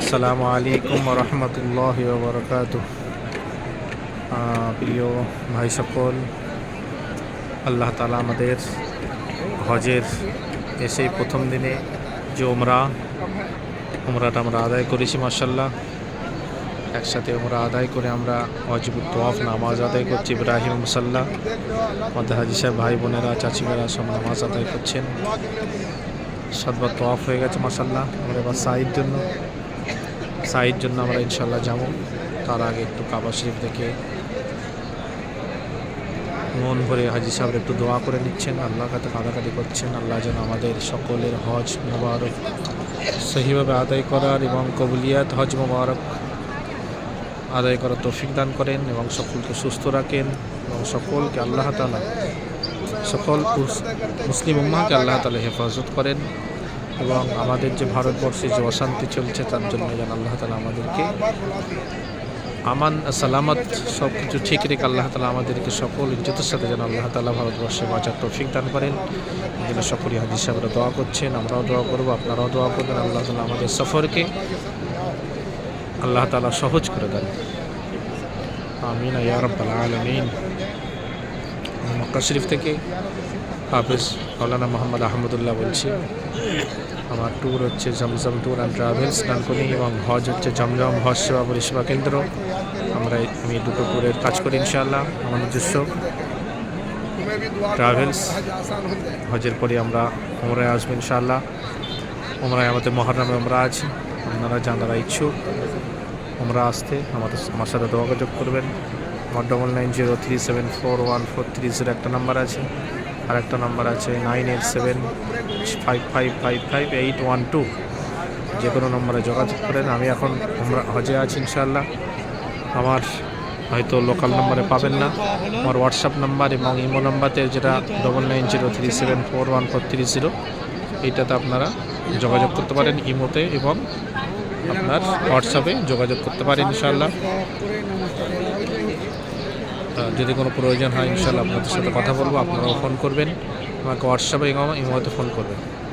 আসসালামু আলাইকুম রহমতুল্লাহ বরকাত প্রিয় ভাই সকল আল্লাহ তালা আমাদের হজের এসেই প্রথম দিনে যে ওমরা ওমরাটা আমরা আদায় করেছি মার্শাল্লাহ একসাথে ওমরা আদায় করে আমরা হজবুত তোয়াফ নামাজ আদায় করছি। ইব্রাহিম মুসাল্লাহ, আমাদের হাজি সাহেব ভাই বোনেরা, চাচিমেরা সব নামাজ আদায় করছেন। সাতবার তোয়াফ হয়ে গেছে মাসাল্লাহ আমরা এবার সাইড জন্য সাইড জন্য আমরা ইনশাল্লাহ যাব। তার আগে একটু কাবা শরীফ দেখে মন ভরে হাজি সাহেব একটু দোয়া করে নিচ্ছেন। আল্লাহ কাছে কাঁদাকাটি করছেন। আল্লাহ যেন আমাদের সকলের হজ মোবারক সহিভাবে আদায় করার এবং কবুলিয়াত হজ মোবারক আদায় করার তৌফিক দান করেন এবং সকলকে সুস্থ রাখেন এবং সকলকে আল্লাহ তালা সকল মুস- মুসলিম উম্মাকে আল্লাহ তালা হেফাজত করেন। এবং আমাদের যে ভারতবর্ষে যে অশান্তি চলছে তার জন্য যেন আল্লাহ তালা আমাদেরকে আমান, সালামত সব কিছু ঠিক রেখে আল্লাহ তালা আমাদেরকে সকল ইজ্জতের সাথে যেন আল্লাহ তালা ভারতবর্ষে বাঁচার তৌফিক দান করেন। যেন সকলই হাজির সাহেবরা দোয়া করছেন, আমরাও দোয়া করব, আপনারাও দোয়া করবেন, আল্লাহ তালা আমাদের সফরকে আল্লাহ তালা সহজ করে দেন। আমিন, ইয়া রাব্বাল আলামিন। মক্কা শরীফ থেকে হাফিজ মৌলানা মোহাম্মদ আহমদুল্লাহ বলছি। আমার ট্যুর হচ্ছে Zamzam tour and travels Dankuni এবং হজ হচ্ছে জমজম হজ সেবা পরিষেবা কেন্দ্র। আমরা আমি দুটো ট্যুরের কাজ করি ইনশাআল্লাহ, আমার নিজস্ব ট্রাভেলস হজের পরে আমরা ওমরায় আসব ইনশাআল্লাহ। ওমরায় আমাদের মহরমে আমরা আছি, আপনারা জানারা ইচ্ছুক। ওমরা আসতে আমাদের আমার সাথে যোগাযোগ করবেন। আমার double nine zero three seven four one four three zero একটা নাম্বার আছে। আর একটা নাম্বার আছে nine eight seven five five five five eight one two. যে কোনো নম্বরে যোগাযোগ করেন। আমি এখন আমরা হজে আছি ইনশাল্লাহ আমার হয়তো লোকাল নম্বরে পাবেন না। আমার হোয়াটসঅ্যাপ নাম্বার এবং ইমো নাম্বারতে যেটা double nine zero three seven four one four three zero এইটাতে আপনারা যোগাযোগ করতে পারেন ইমোতে এবং আপনার হোয়াটসঅ্যাপে যোগাযোগ করতে পারেন ইনশাল্লাহ যদি কোনো প্রয়োজন হয় ইনশাল্লাহ আপনাদের সাথে কথা বলব। আপনারাও ফোন করবেন। আমাকে হোয়াটসঅ্যাপে এবং ইমোতে ফোন করবেন।